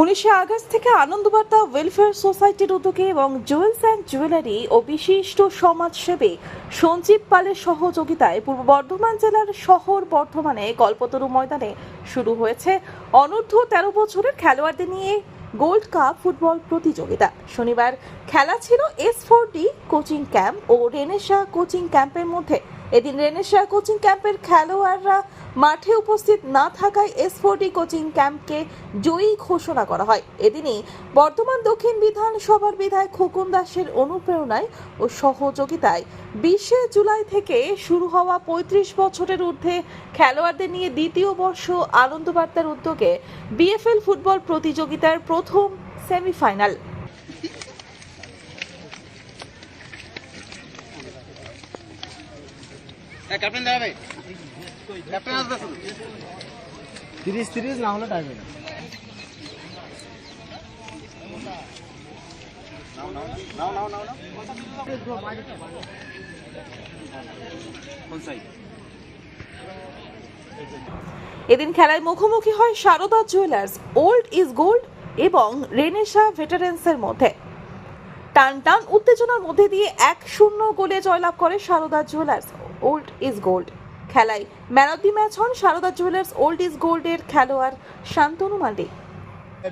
উনিশে আগস্ট থেকে আনন্দবার্তা ওয়েলফেয়ার সোসাইটির উদ্যোগে এবং জুয়েলস অ্যান্ড জুয়েলারি ও বিশিষ্ট সমাজসেবী সঞ্জীব পালের সহযোগিতায় পূর্ব বর্ধমান জেলার শহর বর্ধমানে কল্পতরু ময়দানে শুরু হয়েছে অনূর্ধ্ব তেরো বছরের খেলোয়াড়দের নিয়ে গোল্ড কাপ ফুটবল প্রতিযোগিতা। শনিবার খেলা ছিল S four D coaching camp ও রেনেশা কোচিং ক্যাম্পের মধ্যে। এদিন রেনেশা কোচিং ক্যাম্পের খেলোয়াড়রা মাঠে উপস্থিত না থাকায় এস ফোরটি কোচিং ক্যাম্পকে জয়ী ঘোষণা করা হয়। এদিনই বর্ধমান দক্ষিণ বিধানসভার বিধায়ক খোকন দাসের অনুপ্রেরণায় ও সহযোগিতায় বিশে জুলাই থেকে শুরু হওয়া পঁয়ত্রিশ বছরের ঊর্ধ্বে খেলোয়াড়দের নিয়ে দ্বিতীয় বর্ষ আনন্দবার্তার উদ্যোগে বিএফএল ফুটবল প্রতিযোগিতার প্রথম সেমিফাইনাল। ক্যাপ্টেন দাঁড়াবে ক্যাপ্টেন আসবে শুধু। তিরিশ তিরিশ না হলে টাইম না নাও নাও নাও নাও কোন সাইড এদিন খেলায় মুখোমুখি হয় Sarada jewellers old is gold এবং রেনেশা ভেটারেন্সের মধ্যে। টান টান উত্তেজনার মধ্যে দিয়ে এক শূন্য গোলে জয়লাভ করে Sarada jewellers old is gold খেলায় ম্যান অফ দি ম্যাচ হন সারদা জুয়েলার্স ওল্ড ইজ গোল্ডের খেলোয়াড় শান্তনু মান্ডি।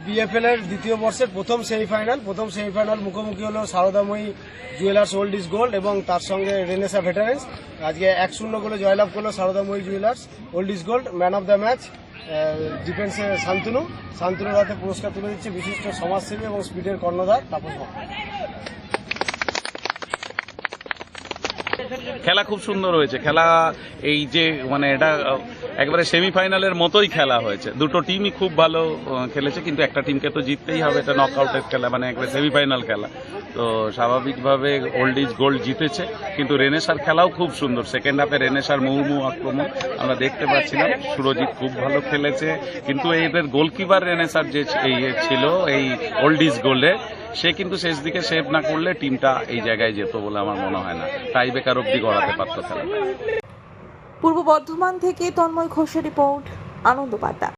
বিএফএল এর দ্বিতীয় বর্ষের প্রথম সেমিফাইনাল প্রথম সেমিফাইনাল মুখোমুখি হলো Saradamoyee jewellers old is gold এবং তার সঙ্গে রেনেসা ভেটারেন্স আজকে এক শূন্য গোলে জয়লাভ করল Saradamoyee jewellers old is gold man of the match ডিফেন্সে শান্তনু। শান্তনুর হাতে পুরস্কার তুলে দিচ্ছে বিশিষ্ট সমাজসেবী এবং স্পিডের কর্ণধার তাপস খেলা খুব সুন্দর হয়েছে। খেলা এই যে মানে এটা, একবারে সেমিফাইনালের মতোই খেলা হয়েছে। দুটো টিমই খুব ভালো খেলেছে, কিন্তু একটা টিমকে তো জিততেই হবে, এটা নকআউটের খেলা মানে একবারে সেমিফাইনাল খেলা। তো স্বাভাবিকভাবে ওল্ড ইজ গোল্ড জিতেছে, কিন্তু রেনেসার খেলাও খুব সুন্দর। সেকেন্ড হাফে রেনেসার মুহুমুহু আক্রমণ, আমরা দেখতে পাচ্ছিলাম সুরজিৎ খুব ভালো খেলেছে, কিন্তু এদের গোলকিপার রেনেসার যে ছিল, এই ওল্ড ইজ গোল্ডে সে কিন্তু শেষ দিকে সেভ না করলে টিমটা এই জায়গায় যেত বলে আমার মনে হয় না। টাই বেকার অব্দি গড়াতে পারতো খেলা পূর্ব বর্ধমান থেকে তন্ময় ঘোষের রিপোর্ট আনন্দবার্তা